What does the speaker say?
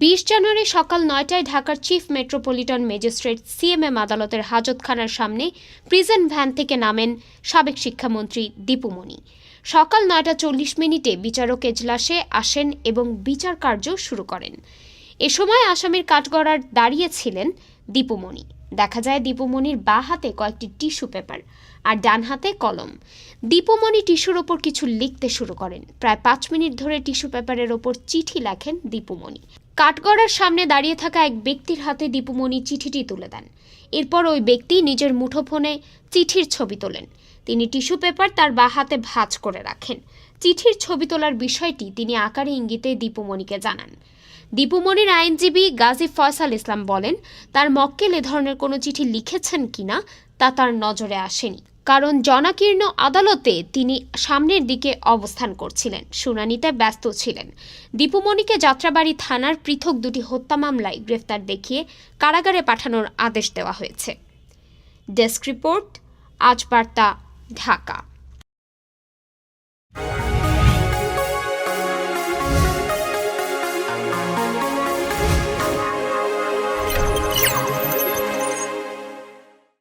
বিশ জানুয়ারি সকাল নয়টায় ঢাকার চিফ মেট্রোপলিটন ম্যাজিস্ট্রেট সিএমএম আদালতের হাজতখানার সামনে প্রিজন ভ্যান থেকে নামেন সাবেক শিক্ষামন্ত্রী দীপুমণি সকাল নয়টা চল্লিশ মিনিটে বিচারক এজলাসে আসেন এবং বিচার কার্য শুরু করেন। এ সময় আসামির কাঠগড়ার দাঁড়িয়েছিলেন দীপুমণি দেখা যায় দীপুমণির বা হাতে কয়েকটি টিস্যু পেপার আর ডান হাতে কলম। দীপুমণি টিস্যুর ওপর কিছু লিখতে শুরু করেন। প্রায় পাঁচ মিনিট ধরে টিস্যু পেপারের ওপর চিঠি লেখেন দীপুমণি কাঠগড়ার সামনে দাঁড়িয়ে থাকা এক ব্যক্তির হাতে দীপুমণি চিঠিটি তুলে দেন। এরপর ওই ব্যক্তি নিজের মুঠোফোনে চিঠির ছবি তোলেন। তিনি টিস্যু পেপার তার বা হাতে ভাঁজ করে রাখেন। চিঠির ছবি তোলার বিষয়টি তিনি আকারে ইঙ্গিতে দীপুমণিকে জানান। দীপুমণির আইনজীবী গাজী ফয়সাল ইসলাম বলেন, তার মক্কেল এ ধরনের কোনো চিঠি লিখেছেন কিনা তা তার নজরে আসেনি। কারণ জনাকীর্ণ আদালতে তিনি সামনের দিকে অবস্থান করছিলেন। শুনানিতে ব্যস্ত ছিলেন। দীপুমণিকে যাত্রাবাড়ি থানার পৃথক দুটি হত্যা মামলায় গ্রেফতার দেখিয়ে কারাগারে পাঠানোর আদেশ দেওয়া হয়েছে। ডেস্ক রিপোর্ট, আজ বার্তা, ঢাকা।